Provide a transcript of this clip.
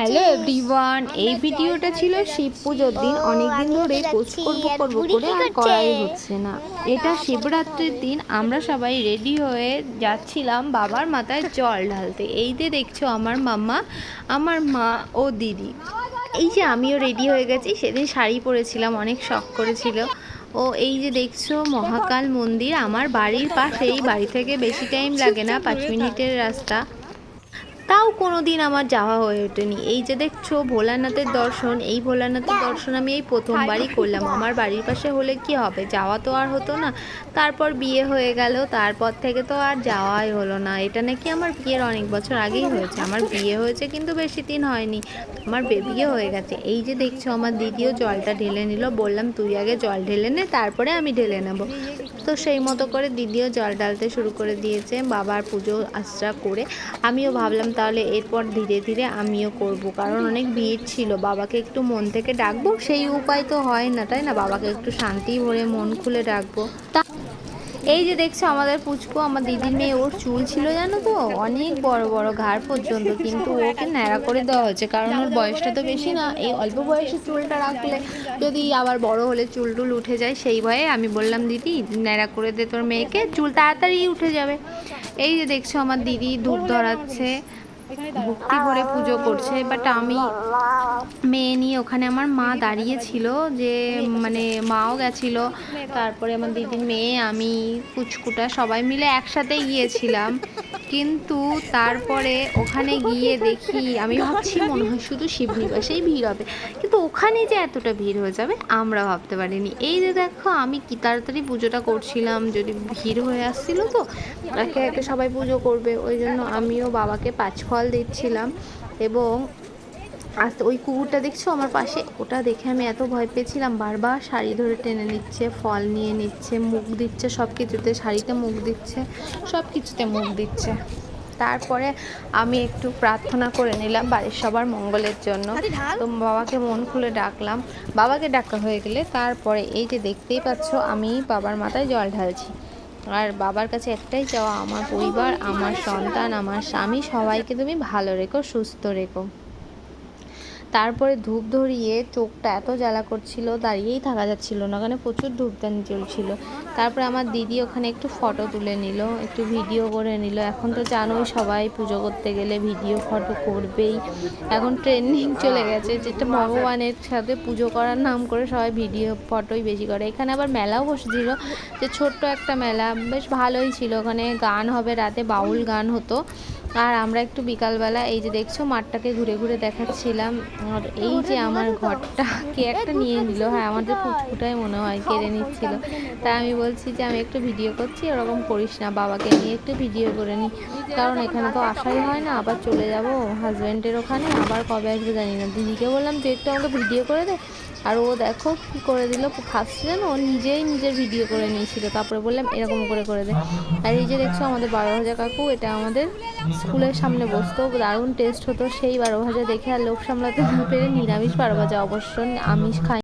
Hello everyone, এই ভিডিওটা ছিল শিব পুজোর দিন। অনেকদিন ধরে পোস্ট করব করব করে আর করাই হচ্ছে না। এটা শিবরাত্রির দিন, আমরা সবাই রেডি হয়ে যাচ্ছিলাম বাবার মাথায় জল ঢালতে। এই যে দেখছ আমার মাম্মা, আমার মা ও দিদি। এই যে আমিও রেডি হয়ে গেছি, সেদিন শাড়ি পরেছিলাম, অনেক শখ করেছিল। ও এই যে দেখছ মহাকাল মন্দির, আমার বাড়ির পাশেই, বাড়ি থেকে বেশি টাইম লাগে না, পাঁচ মিনিটের রাস্তা। তাও কোনো দিন আমার যাওয়া হয়ে ওঠেনি। এই যে দেখছ, ভোলানাথের দর্শন, এই ভোলানাথের দর্শন আমি এই প্রথমবারই করলাম। আমার বাড়ির পাশে হলে কি হবে? যাওয়া তো আর হতো না। তারপর বিয়ে হয়ে গেল, তারপর থেকে তো আর যাওয়াই হলো না। এটা নাকি আমার বিয়ের অনেক বছর আগেই হয়েছে। আমার বিয়ে হয়েছে কিন্তু বেশি দিন হয়নি। আমার বেবিও হয়ে গেছে। এই যে দেখছ, আমার দিদিও জলটা ঢেলে নিল। বললাম, তুই আগে জল ঢেলে নে, তারপরে আমি ঢেলে নেব। তো সেই মতো করে দিদিও জল ঢালতে শুরু করে দিয়েছে। বাবার পুজো আশ্রা করে। আমিও ভাবলাম, তাহলে এরপর ধীরে ধীরে আমিও করব। কারণ অনেক ভিড় ছিল, বাবাকে একটু মন থেকে ডাকবো, সেই উপায় তো হয় না, তাই না? বাবাকে একটু শান্তি ভরে মন খুলে ডাকবো। তা এই যে দেখছ আমাদের পুচকু, আমার দিদির মেয়ে, ওর চুল ছিল জানো তো? অনেক বড় বড় ঘাড় পর্যন্ত, কিন্তু ওকে ন্যাড়া করে দেওয়া হয়েছে। কারণ ওর বয়সটা তো বেশি না, এই অল্প বয়সে চুলটা রাখলে যদি আবার বড় হলে চুল টুল উঠে যায়, সেই ভয়ে আমি বললাম, দিদি, ন্যাড়া করে দে তোর মেয়েকে, চুল তাড়াতাড়ি উঠে যাবে। এই যে দেখছ আমার দিদি ধূপ ধরাচ্ছে ভক্তি ভরে পুজো করছে বাট আমি মেয়ে নিয়ে ওখানে আমার মা দাঁড়িয়ে ছিল যে মানে মাও গেছিল, তারপরে আমার দিদির মেয়ে, আমি কুচকুটা সবাই মিলে একসাথে গিয়েছিলাম। কিন্তু তারপরে ওখানে গিয়ে দেখি, আমি ভাবছি মনে হয় শুধু শিব শিবনিবাসেই ভিড় হবে। কিন্তু ওখানে যে এতটা ভিড় হয়ে যাবে, আমরা ভাবতে পারিনি। এই যে দেখো, আমি কি তাড়াতাড়ি পুজোটা করছিলাম, যদি ভিড় হয়ে আসছিল তো। একে একে সবাই পুজো করবে, ওই জন্য আমিও বাবাকে পাঁচ ফল দিচ্ছিলাম এবং আস্তে ওই কুকুরটা দেখছ আমার পাশে? ওটা দেখে আমি এত ভয় পেয়েছিলাম। বারবার শাড়ি ধরে টেনে নিচ্ছে ফল নিয়ে নিচ্ছে মুখ দিচ্ছে সব কিছুতে শাড়িতে মুখ দিচ্ছে সব কিছুতে মুখ দিচ্ছে। তারপরে আমি একটু প্রার্থনা করে নিলাম বাড়ির সবার মঙ্গলের জন্য। তো বাবাকে মন খুলে ডাকলাম। বাবাকে ডাকা হয়ে গেলে তারপরে এই যে দেখতেই পাচ্ছ আমি বাবার মাথায় জল ঢালছি। আর বাবার কাছে একটাই চাওয়া আমার পরিবার আমার সন্তান আমার স্বামী সবাইকে তুমি ভালো রেখো সুস্থ রেখো। তারপরে ধূপ ধরিয়ে চোখটা এত জ্বালা করছিল, দাঁড়িয়েই থাকা যাচ্ছিল না, ওখানে প্রচুর ধূপদানি জ্বলছিল তারপরে আমার দিদি ওখানে একটু ফটো তুলে নিল, একটু ভিডিও করে নিল। এখন তো জানোই সবাই পুজো করতে গেলে ভিডিও ফটো করবেই। এখন ট্রেন্ডিং চলে গেছে যেটা ভগবানের সাথে পুজো করার নাম করে সবাই ভিডিও ফটোই বেশি করে। এখানে আবার মেলাও বসেছিল, যে ছোট্ট একটা মেলা, বেশ ভালোই ছিল। ওখানে গান হবে, রাতে বাউল গান হতো। আর আমরা একটু বিকালবেলা, এই যে দেখছ, মাঠটাকে ঘুরে ঘুরে দেখাচ্ছিলাম। আর এই যে আমার ঘরটা কে একটা নিয়ে নিল হ্যাঁ আমাদের ফুটফুটাই মনে হয় কেড়ে নিচ্ছিল। তাই আমি বলছি যে আমি একটু ভিডিও করছি ওরকম করিস না, বাবাকে নিয়ে একটু ভিডিও করে নিই কারণ এখানে তো আসাই হয় না, আবার চলে যাব হাজব্যান্ডের ওখানে, আবার কবে আসবে জানি না। দিদিকে বললাম তুই একটু আমাকে ভিডিও করে দে। আর ও দেখো কি করে দিল, ফার্স্ট যেন ও নিজেই নিজের ভিডিও করে নিয়েছিল, তারপরে বললাম এরকম করে করে দে। আর এই যে দেখছ আমাদের বারো হাজার কাকু, এটা আমাদের স্কুলের সামনে বসতো, দারুণ টেস্ট হতো, সেই বারো হাজার দেখে আর লোক সামলাতে না পেরে নিরামিষ পারবা যায় অবশ্য আমিষ খাই